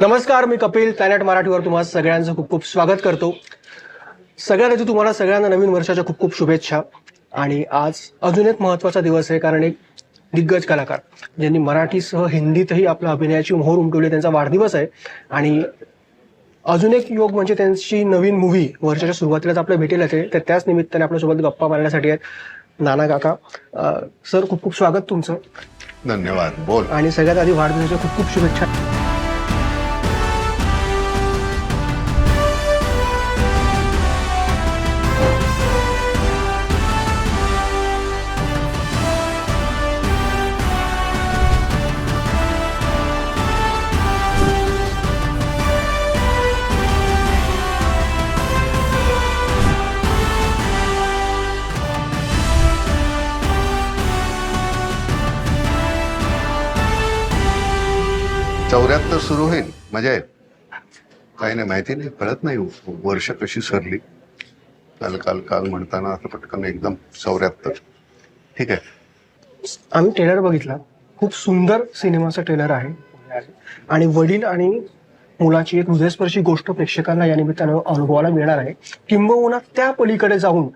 नमस्कार मी कपिल प्लॅनेट मराठीवर तुम्हाला सगळ्यांचं खूप खूप स्वागत करतो. सगळ्यात आधी तुम्हाला सगळ्यांना नवीन वर्षाच्या खूप खूप शुभेच्छा. आणि आज अजून एक महत्त्वाचा दिवस आहे कारण एक दिग्गज कलाकार ज्यांनी मराठीसह हिंदीतही आपल्या अभिनयाची मोहर उमटवली त्यांचा वाढदिवस आहे. आणि अजून एक योग म्हणजे त्यांची नवीन मूव्ही वर्षाच्या सुरुवातीलाच आपल्या भेटेल येते तर त्याच निमित्ताने आपल्यासोबत गप्पा मारण्यासाठी आहेत नाना काका. सर खूप खूप स्वागत तुमचं. धन्यवाद. बोल. आणि सगळ्यात आधी वाढदिवसाच्या खूप खूप शुभेच्छा. चौऱ्याहत्तर सुरू होईल. मजा आहे काही नाही माहिती नाही कळत नाही. वर्ष कशी सरली. काल काल काल म्हणताना असं पटकन एकदम चौऱ्याहत्तर. ठीक आहे. आम्ही ट्रेलर बघितला. खूप सुंदर सिनेमाचा ट्रेलर आहे. आणि वडील आणि मुलाची एक हृदयस्पर्शी गोष्ट प्रेक्षकांना या निमित्तानं अनुभवायला मिळणार आहे. किंबहुना त्या पलीकडे जाऊन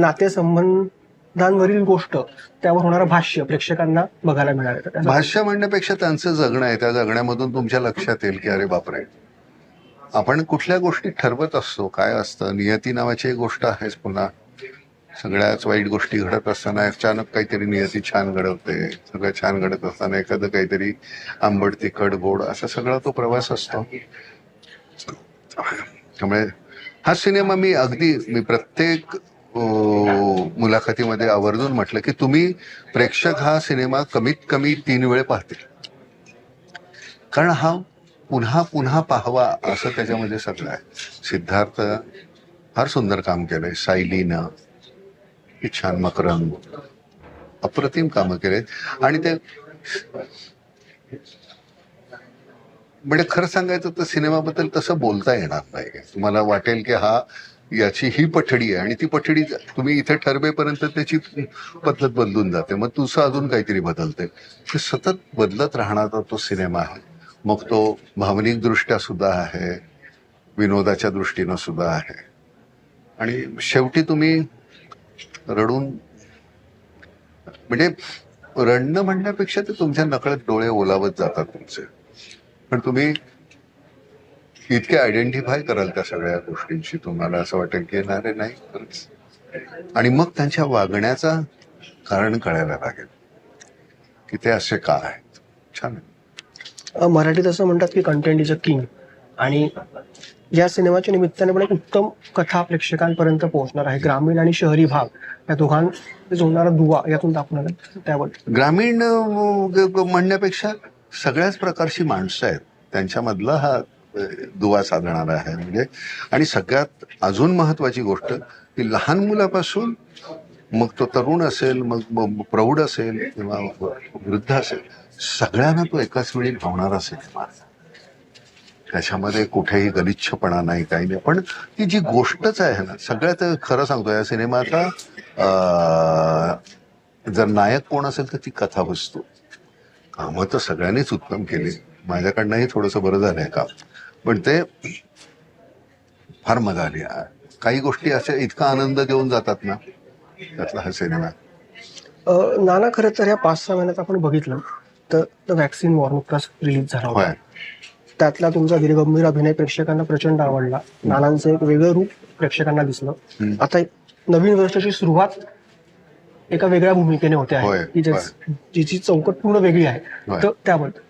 नातेसंबंध नातेसंबंधांवरील गोष्ट त्यावर होणारं भाष्य प्रेक्षकांना बघायला मिळालं भाष्य म्हणण्यापेक्षा त्यांचं जगणं आहे. त्या जगण्यामधून तुमच्या लक्षात येईल की अरे बापरे. आपण कुठल्या गोष्टी ठरवत असतो? काय असतं? नियती नावाची एक गोष्ट आहेच पुन्हा. सगळ्याच वाईट गोष्टी घडत असताना अचानक काहीतरी नियती छान घडवते. सगळं छान घडत असताना एखादं काहीतरी आंबट तिखट गोड असा सगळा तो प्रवास असतो. त्यामुळे हा सिनेमा मी अगदी मी प्रत्येक मुलाखतीमध्ये आवर्जून म्हटलं की तुम्ही प्रेक्षक हा सिनेमा कमीत कमी तीन वेळ पाहतील. कारण हा पुन्हा पुन्हा पाहावा असं त्याच्यामध्ये सगळं आहे. सिद्धार्थ फार सुंदर काम केलंय. सायलीनं. छान मकरंग अप्रतिम कामं केलेत. आणि ते म्हणजे खरं सांगायचं तर सिनेमाबद्दल तसं बोलता येणार नाही. तुम्हाला वाटेल की हा याची ही पठडी आहे आणि ती पठडी तुम्ही इथे ठरवेपर्यंत त्याची पद्धत बदलून जाते. मग तुझं अजून काहीतरी बदलते ते सतत बदलत राहणारा तो सिनेमा आहे. मग तो भावनिक दृष्ट्या सुद्धा आहे विनोदाच्या दृष्टीनं सुद्धा आहे. आणि शेवटी तुम्ही रडून म्हणजे रडणं म्हणण्यापेक्षा ते तुमच्या नकळत डोळे ओलावत जातात तुमचे. पण तुम्ही इतके आयडेंटिफाय कराल त्या सगळ्या गोष्टींशी तुम्हाला? असं वाटेल की ना रे नाही आणि मग त्यांच्या वागण्याचा कारण कळायला लागेल. की ते असे का आहेत? छान मराठीत असं म्हणतात की कंटेंट इज अ किंग आणि या सिनेमाच्या निमित्ताने पण एक उत्तम कथा प्रेक्षकांपर्यंत पोहोचणार आहे. ग्रामीण आणि शहरी भाग या दोघांना जोडणारा दुवा यातून दाखवणार आहे. त्याबद्दल ग्रामीण म्हणण्यापेक्षा सगळ्याच प्रकारची माणसं आहेत. त्यांच्यामधला हा दुवा साधणारा आहे म्हणजे. आणि सगळ्यात अजून महत्वाची गोष्ट की लहान मुलापासून मग तो तरुण असेल मग प्रौढ असेल किंवा वृद्ध असेल सगळ्यांना तो एकाच वेळी भावणारा सिनेमा. त्याच्यामध्ये कुठेही गलिच्छपणा नाही काही नाही. पण ती जी गोष्टच आहे ना सगळ्यात खरं सांगतो या सिनेमाचा जर नायक कोण असेल तर ती कथा वस्तू कामं तर सगळ्यांनीच उत्तम केली. माझ्याकडनंही थोडंसं बरं झालंय काम. पण ते फार मजा आली काही गोष्टी अशा इतका आनंद देऊन जातात ना त्यातला हा सिनेमा. नाना खरं तर या पाच सहा महिन्यात आपण बघितलं तर वॅक्सिन वॉर नुकताच रिलीज झाला होता. त्यातला तुमचा धीरगंभीर अभिनय प्रेक्षकांना प्रचंड आवडला. नानांचं एक वेगळं रूप प्रेक्षकांना दिसलं. आता एक नवीन वर्षाची सुरुवात एका वेगळ्या भूमिकेने होते आहे. होय, की ज्याच- जिची चौकट पूर्ण वेगळी आहे. तर त्याबद्दल.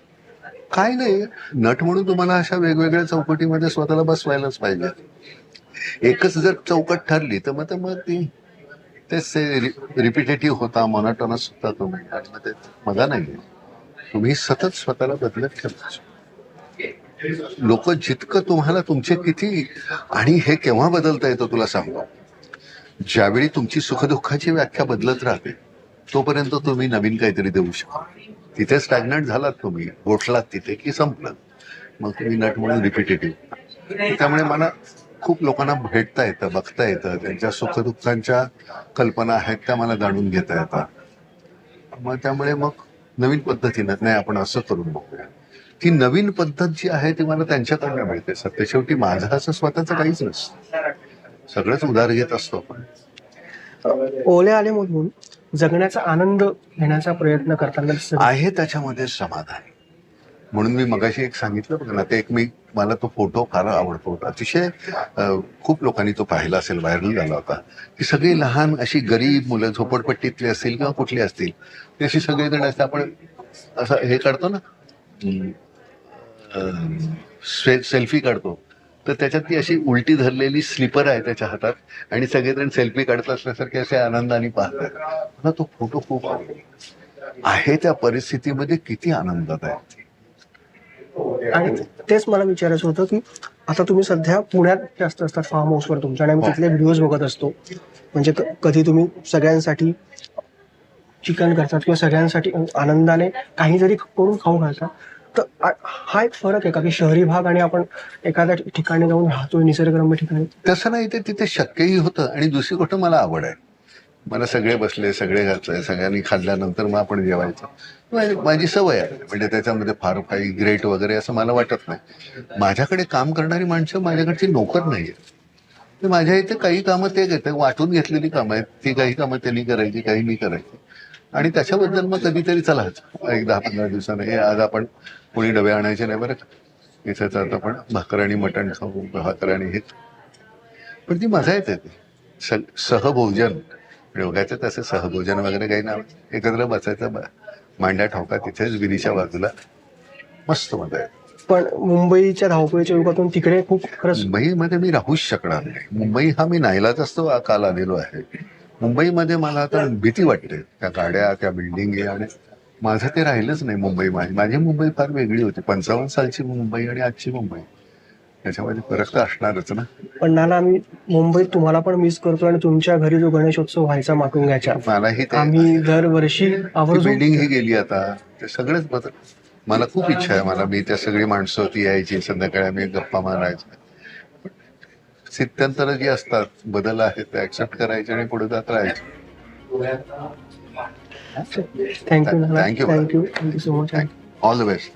काय नाही. नट म्हणून तुम्हाला अशा वेगवेगळ्या चौकटीमध्ये स्वतःला बसवायलाच पाहिजे. एकच जर चौकट ठरली तर मग तर मग ती तेच रिपिटेटिव्ह होता मोनोटोनस होता तुम्ही आणि मग ते मजा नाही तुम्ही सतत स्वतःला बदलत ठेवायचं लोक जितकं तुम्हाला तुमचे किती आणि हे केव्हा बदलता येतं तुला सांगतो. ज्यावेळी तुमची सुखदुःखाची व्याख्या बदलत राहते तोपर्यंत तुम्ही नवीन काहीतरी देऊ शकता. तिथे स्टॅग्नंट झालात तुम्ही गोठलात तिथे की संपलं? मग तुम्ही नट म्हणून रिपिटेटिव्ह त्यामुळे मला खूप लोकांना भेटता येतं बघता येतं त्यांच्या सुखदुःखांच्या कल्पना आहेत त्या मला जाणून घेता येतात. मग त्यामुळे मग नवीन पद्धतीनं नाही आपण असं करून बघूया. ती नवीन पद्धत जी आहे ती मला त्यांच्याकडनं मिळते. सत्य शेवटी माझं असं स्वतःच काहीच नसतं. सगळंच उधार घेत असतो आपण. ओले मधून. जगण्याचा आनंद घेण्याचा प्रयत्न करताना दिसत आहे. त्याच्यामध्ये समाधान. म्हणून मी मगाशी एक सांगितलं बघ ना ते एक मी मला तो फोटो फार आवडतो अतिशय खूप लोकांनी तो पाहिला असेल व्हायरल झाला होता. ती सगळी लहान अशी गरीब मुलं झोपडपट्टीतली असतील किंवा कुठली असतील ते अशी सगळे जण असतात. आपण असं हे काढतो ना सेल्फी काढतो. तर त्याच्यात ती अशी उलटी धरलेली स्लीपर आहे त्याच्या हातात आणि सगळेजण सेल्फी काढत असल्यासारखे असे आनंदाने पाहतात. मला तो फोटो खूप आहे त्या परिस्थितीमध्ये किती आनंदात आहे. आणि तेच मला विचारायचं होतं की आता तुम्ही सध्या पुण्यात जास्त असतात फार्म हाऊसवर तुमच्या आणि आम्ही तिथले व्हिडिओज बघत असतो. म्हणजे कधी तुम्ही सगळ्यांसाठी चिकन करतात किंवा सगळ्यांसाठी आनंदाने काही जरी करून खाऊ घालता. तर हा एक फरक आहे का की शहरी भाग आणि आपण एखाद्या ठिकाणी जाऊन राहतोय निसर्गरम्य ठिकाणी? तसं नाही ते तिथे शक्यही होतं. आणि दुसरी गोष्ट मला आवड आहे. मला सगळे बसले सगळे घातले सगळ्यांनी खाल्ल्यानंतर मग आपण जेवायचं. म्हणजे माझी सवय आहे. म्हणजे त्याच्यामध्ये फार काही ग्रेट वगैरे असं मला वाटत नाही. माझ्याकडे काम करणारी माणसं माझ्याकडची नोकर नाही आहेत माझ्या इथे काही कामं ते घेतात. वाटून घेतलेली कामं आहेत. ती काही कामं त्यांनी करायची काही मी करायची. आणि त्याच्याबद्दल मग कधीतरी चला. एक दहा पंधरा दिवसाने. हे आज आपण कोणी डबे आणायचे नाही बरं का? इथेच आता आपण भाकर आणि मटण खाऊ भाकर आणि हे पण ती मजा येते ती. स- सहभोजन. योगाचं तसं सहभोजन वगैरे काही ना एकत्र बसायचं मांड्या ठोका तिथेच विहिरीच्या बाजूला. मस्त मजा येते पण मुंबईच्या धावपळीच्या युगातून तिकडे खूप खरंच मुंबईमध्ये मी राहूच शकणार नाही. मुंबई हा मी नाहीलाच असतो काल आलेलो आहे. मुंबईमध्ये मला आता भीती वाटते. त्या गाड्या त्या बिल्डिंग आणि माझं ते राहिलंच नाही मुंबई माझी. माझी मुंबई फार वेगळी होती. पंचावन्न सालची मुंबई आणि आजची मुंबई. त्याच्यामध्ये फरक तर असणारच ना. पण नाना आम्ही मुंबईत तुम्हाला पण मिस करतो आणि तुमच्या घरी जो गणेशोत्सव व्हायचा माटून घ्यायच्या. मलाही ते आम्ही दरवर्षी आवर्जून बिल्डिंग ही गेली आता. ते सगळेच बदल मला खूप इच्छा आहे. मला मी त्या सगळी माणसं ती यायची. संध्याकाळी आम्ही गप्पा मारायच्या स्थित्यंतर जी असतात बदल आहेत ते ऍक्सेप्ट करायचे आणि पुढे जात राहायचे. Thank you. Thank you thank you so much all the best